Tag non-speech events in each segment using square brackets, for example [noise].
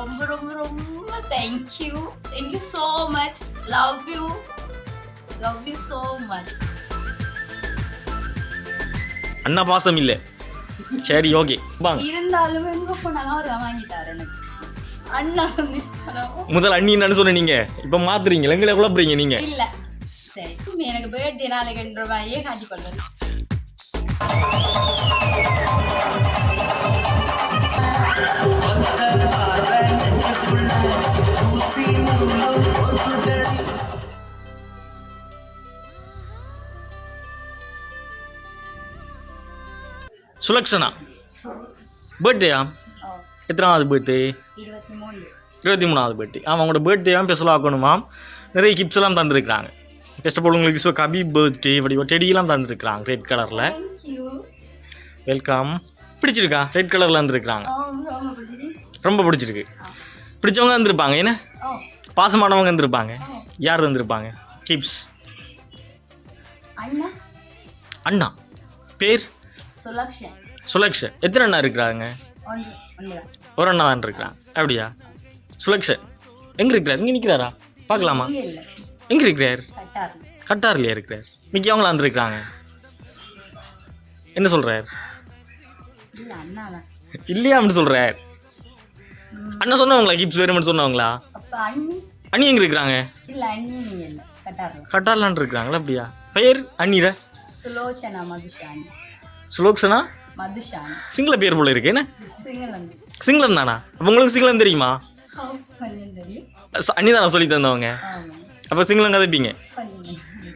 ரொம்ப ரொம்ப ரொம்ப thank you thank you so much love you love you so much அண்ணா பாசம் இல்லை. சரி ஓகே. வாங்க. இருந்தாலும் எங்க போனாலும் அவர் வாங்கி தரேன் எனக்கு. அண்ணா வந்து. முதல் அண்ணி என்னன்னு சொன்னீங்க இப்போ மாத்துறீங்க எங்களை குழப்புறீங்க நீங்க. இல்ல. சரி. எனக்கு பர்த்டே நாளைக்கு என்ற ரூபாயே காட்டிக்கொள்வது சுலக்ஷனா? பர்த்டேயா எத்தனாவது பர்த்டே இருபத்தி மூணு இருபத்தி மூணாவது பர்த்டே ஆமாம் உங்களோட பர்த்டேவும் ஸ்பெஷலாக ஆக்கணுமாம் நிறைய கிப்ஸ் எல்லாம் தந்துருக்குறாங்க. ஃபர்ஸ்ட் ஆஃப் ஆல் உங்களுக்கு ஸோ கபி பர்த்டே இப்படி டெடியெல்லாம் தந்துருக்குறாங்க ரெட் கலரில் வெல்கம் பிடிச்சிருக்கா? ரெட் கலரில் வந்துருக்குறாங்க ரொம்ப பிடிச்சிருக்கு. பிடிச்சவங்க வந்திருப்பாங்க என்ன? பாசமானவங்க வந்திருப்பாங்க. யார் வந்திருப்பாங்க? கிப்ஸ் அண்ணா. அண்ணா. பேர்? சுலக்ஷன். சுலக்ஷ எத்தனை அண்ணா இருக்கிறாங்க? ஒரு அண்ணா தான் இருக்கிறாங்க அப்படியா? சுலக்ஷன். எங்கே இருக்கிறார்? இங்கே நிற்கிறாரா பார்க்கலாமா? எங்கே இருக்கிறார்? கட்டார். கட்டார்லையா இருக்கிறார். மிக்கி அவங்கள வந்திருக்கிறாங்க. என்ன சொல்கிறார் இல்லை அண்ணா தான். இல்லையா அப்படின்னு சொல்கிறார் அண்ணா சொன்னவங்களா? கிப்ஸ் வேணும்னு சொன்னவங்களா? அண்ணி? எங்கே இருக்கிறாங்க? கட்டார்லான் இருக்கிறாங்களா? அப்படியா? பெயர்? அண்ணிர? சுலோச்சனா மதுஷானி சுலோக்ஷனா சிங்கள பேர் போல இருக்கு என்ன? சிங்களம். தானா? அப்போ உங்களுக்கு சிங்களம் தெரியுமா? கொஞ்சம் தெரியும். ச- அண்ணி தானே சொல்லி தந்தவங்க? அப்போ சிங்களம் கதைப்பீங்க?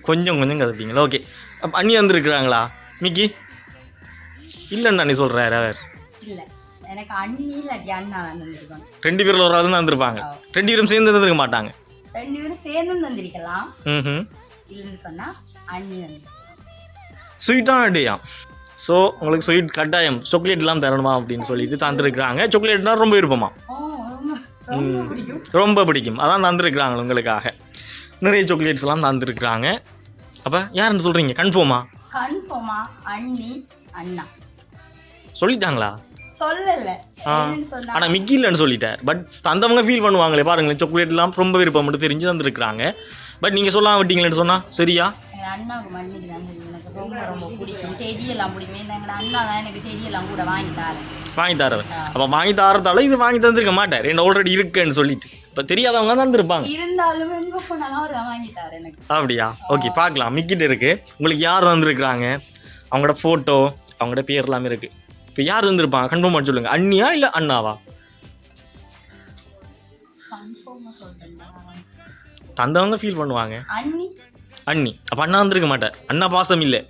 கொஞ்சம். கொஞ்சம் கதைப்பீங்களா ஓகே. அப்போ அண்ணி வந்திருக்கிறாங்களா? மிக்கி? இல்லைன்னு அண்ணி சொல்கிறாரு அவர். ரெண்டு பேரில் ஒரு தான் வந்திருப்பாங்க ரெண்டு பேரும் சேர்ந்து தந்திருக்க மாட்டாங்க. ரெண்டு பேரும் சேர்ந்தும் தந்திருக்கலாம். ம் இல்லைன்னு சொன்னால் அண்ணி வந்து ஸ்வீட்டான டேயா ஸோ உங்களுக்கு ஸ்வீட் கட்டாயம் சாக்லேட்லாம் தரணுமா அப்படின்னு சொல்லிட்டு தந்துருக்குறாங்க. சாக்லேட்னா ரொம்ப விருப்பமா? ரொம்ப பிடிக்கும். அதான் தந்துருக்குறாங்க உங்களுக்காக. நிறைய சாக்லேட்ஸ்லாம் தந்துருக்குறாங்க. அப்போ யாருன்னு சொல்கிறீங்க கன்ஃபார்மா கன்ஃபார்மா அண்ணி அண்ணா. சொல்லிட்டாங்களா? சொல்லல. ஆனால் மிக்கி இல்லைன்னு சொல்லிட்டார். பட் தந்தவங்க ஃபீல் பண்ணுவாங்களே பாருங்களேன். சாக்லேட்லாம் ரொம்ப விருப்பம் மட்டும் தெரிஞ்சு தந்துருக்குறாங்க. பட் நீங்கள் சொல்லாம விட்டீங்களேன்னு சொன்னால் சரியா? அண்ணாவுக்கு எனக்கு ரொம்ப பிடிக்கும். டெடியெல்லாம் பிடிக்கும் ஏன்னா எங்க அண்ணா தான் எனக்கு டெடியெல்லாம் கூட வாங்கி தரேன் வாங்கி அப்போ வாங்கி தரதால இது வாங்கி தந்திருக்க மாட்டார் என்ன ஆல்ரெடி இருக்குன்னு சொல்லிட்டு. இப்போ தெரியாதவங்க தந்துருப்பாங்க. இருந்தாலும் எங்க போனாலும் அவர் தான் வாங்கி தரேன் எனக்கு. அப்படியா? ஓகே பார்க்கலாம். மிக்கிட்ட இருக்கு. உங்களுக்கு யார் வந்திருக்கிறாங்க அவங்களோட ஃபோட்டோ அவங்களோட பேர் எல்லாமே இருக்கு. இப்போ யார் வந்திருப்பாங்க கன்ஃபார்ம் பண்ண சொல்லுங்க. அண்ணியா இல்லை அண்ணாவா? தந்தவங்க ஃபீல் பண்ணுவாங்க. அண்ணி. அண்ணி. அப்போ அண்ணா வந்திருக்க மாட்டார் அண்ணா பாசம் இல்லை.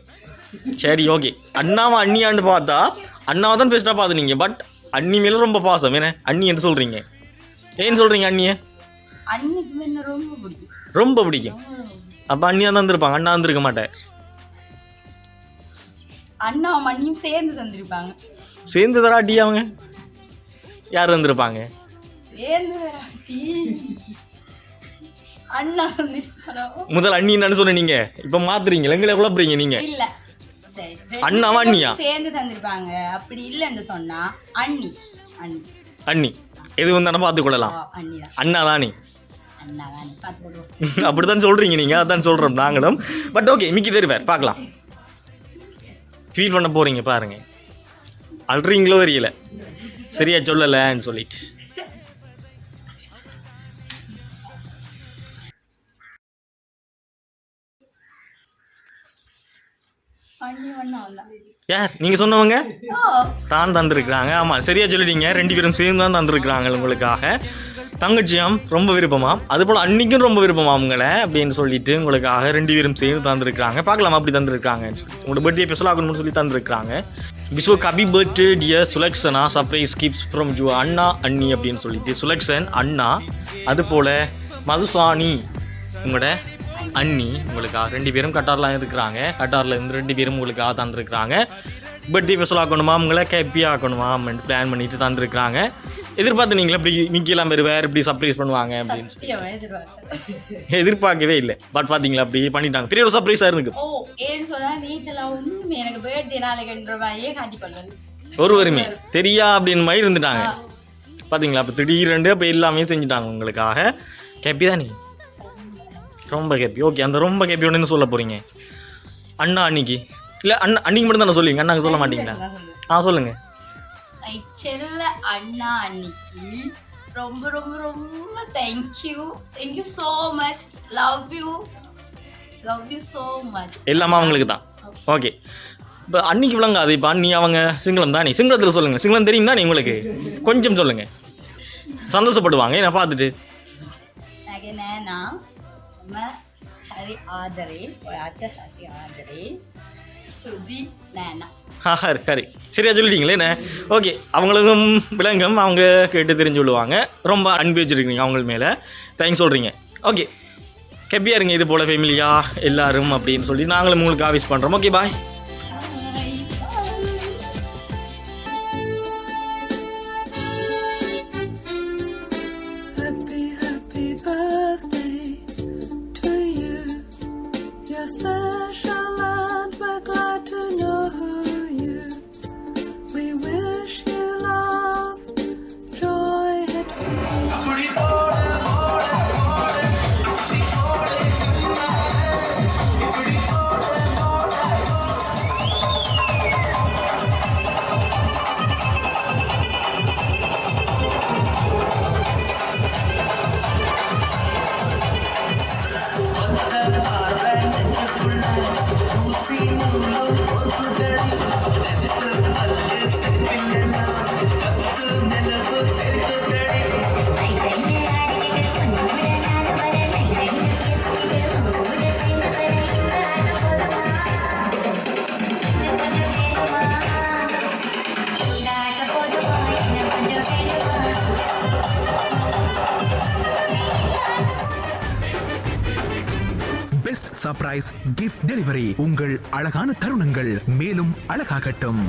சரி ஓகே. அண்ணாவா அண்ணியான்னு பார்த்தா அண்ணாவை தான் பெஸ்ட்டாக பார்த்து நீங்கள் பட் அண்ணி மேலே ரொம்ப பாசம். என்ன? அண்ணி என்ன சொல்கிறீங்க ஏன்னு சொல்கிறீங்க அண்ணியை? ரொம்ப பிடிக்கும். அப்போ அண்ணியா தான் வந்திருப்பாங்க. அண்ணா வந்திருக்க மாட்டார் அண்ணாவும் அண்ணியும் சேர்ந்து தந்திருப்பாங்க. சேர்ந்து தராட்டி அவங்க? யார் வந்திருப்பாங்க? சேர்ந்து தராட்டி. அண்ணா வந்திருப்பாரோ முதல் அண்ணி என்னன்னு சொன்னீங்க இப்போ மாத்துறீங்க. எங்களை குழப்புறீங்க நீங்க. இல்ல. அண்ணாவா அண்ணியா? சேர்ந்து தந்திருப்பாங்க. அப்படி இல்லைன்னு சொன்னா அண்ணி. அண்ணி. அண்ணி. எது வந்தாலும் பார்த்து கொள்ளலாம். அண்ணி தான். [laughs] அப்படித்தான் சொல்றீங்க நீங்க. அதான் சொல்றோம் நாங்களும். பட் ஓகே மிக்கி தெரிவார். பார்க்கலாம். ஃபீல் பண்ண போறீங்க பாருங்க. அல்றீங்களோ தெரியல. சரியா சொல்லலைன்னு சொல்லிட்டு. யார்? நீங்க சொன்னவங்க? தான் தந்திருக்கிறாங்க. ஆமாம் சரியா சொல்லிட்டீங்க. ரெண்டு பேரும் சேர்ந்து தான் தந்திருக்கிறாங்க உங்களுக்காக. தங்கச்சியாம் ரொம்ப விருப்பமாம் அதுபோல் அன்னைக்கும் ரொம்ப விருப்பமாம் உங்களை? அப்படின்னு சொல்லிட்டு உங்களுக்காக ரெண்டு பேரும் சேர்ந்து தந்திருக்கிறாங்க. பார்க்கலாம் அப்படி தந்திருக்காங்கன்னு சொல்லி உங்களோட பர்த்டே ஸ்பெஷல் ஆகணும்னு சொல்லி தந்திருக்கிறாங்க. பிஸ்வோ happy birthday dear Sulakshana surprise gifts from zoo அண்ணா அண்ணி அப்படின்னு சொல்லிட்டு சுலக்ஷன் அண்ணா. அதுபோல் மதுசானி உங்களோட அண்ணி உங்களுக்காக ரெண்டு பேரும் கட்டாரில் இருக்கிறாங்க. கட்டாரில் இருந்து ரெண்டு பேரும் உங்களுக்காக தந்திருக்கிறாங்க. பர்த்டே ஸ்பெஷல் ஆக்கணுமா? உங்களை ஹாப்பியாக ஆக்கணுமா பிளான் பண்ணிட்டு தந்திருக்கிறாங்க. எதிர்பார்த்து நீங்களே இப்படி மிக்கெல்லாம் பேர் வேறு இப்படி சர்ப்ரைஸ் பண்ணுவாங்க அப்படின்னு சொல்லி. எதிர்பார்க்கவே இல்லை. பட் பார்த்தீங்களா அப்படி பண்ணிட்டாங்க. பெரிய ஒரு சர்ப்ரைஸாக இருக்கு ஓ ஏன்னு சொன்னா வீட்டில் ஒன்றும் எனக்கு பர்த்டே நாளைக்குன்ற மாதிரியே காட்டிக்கொள்வது ஒருவருமே. தெரியா அப்படின்னு மாதிரி இருந்துட்டாங்க. பார்த்தீங்களா அப்போ திடீரெண்டு அப்போ எல்லாமே செஞ்சுட்டாங்க உங்களுக்காக. ஹாப்பி தானே? ரொம்ப ஹாப்பி ஓகே அந்த ரொம்ப ஹாப்பியோட என்ன சொல்ல போகிறீங்க அண்ணா அன்னைக்கு. இல்லை அண்ணா அன்னைக்கு மட்டும் தானே சொல்லுவீங்க? அண்ணாக்கு சொல்ல மாட்டீங்களா? ஆ சொல்லுங்கள் செல்ல அண்ணா அன்னைக்கு ரொம்ப ரொம்ப ரொம்ப thank you thank you so much love you love you so much எல்லாமே அவங்களுக்கு தான். ஓகே இப்போ அன்னைக்கு விளங்காது இப்போ அண்ணி அவங்க சிங்களம் தானே? சிங்களத்தில் சொல்லுங்கள் சிங்களம் தெரியும் தானே உங்களுக்கு? கொஞ்சம் சொல்லுங்கள் சந்தோஷப்படுவாங்க. நான் பார்த்துட்டு නැගේ म हरि आदरे अथ हरि आदरे ஸ்துதி நேனா ஹரி ஹரி சரியாக சொல்லிட்டீங்களே என்ன? ஓகே அவங்களுக்கும் விலங்கம் அவங்க கேட்டு தெரிஞ்சு விழுவாங்க ரொம்ப அன்பு வச்சுருக்கீங்க அவங்க மேலே. தேங்க்ஸ் சொல்கிறீங்க ஓகே ஹெப்பியாக இருங்க இது போல் ஃபேமிலியா எல்லோரும் அப்படின்னு சொல்லி நாங்களும் உங்களுக்கு ஆஃபீஸ் பண்ணுறோம் okay bye just price surprise gift delivery உங்கள் அழகான தருணங்கள் மேலும் அழகாகட்டும்.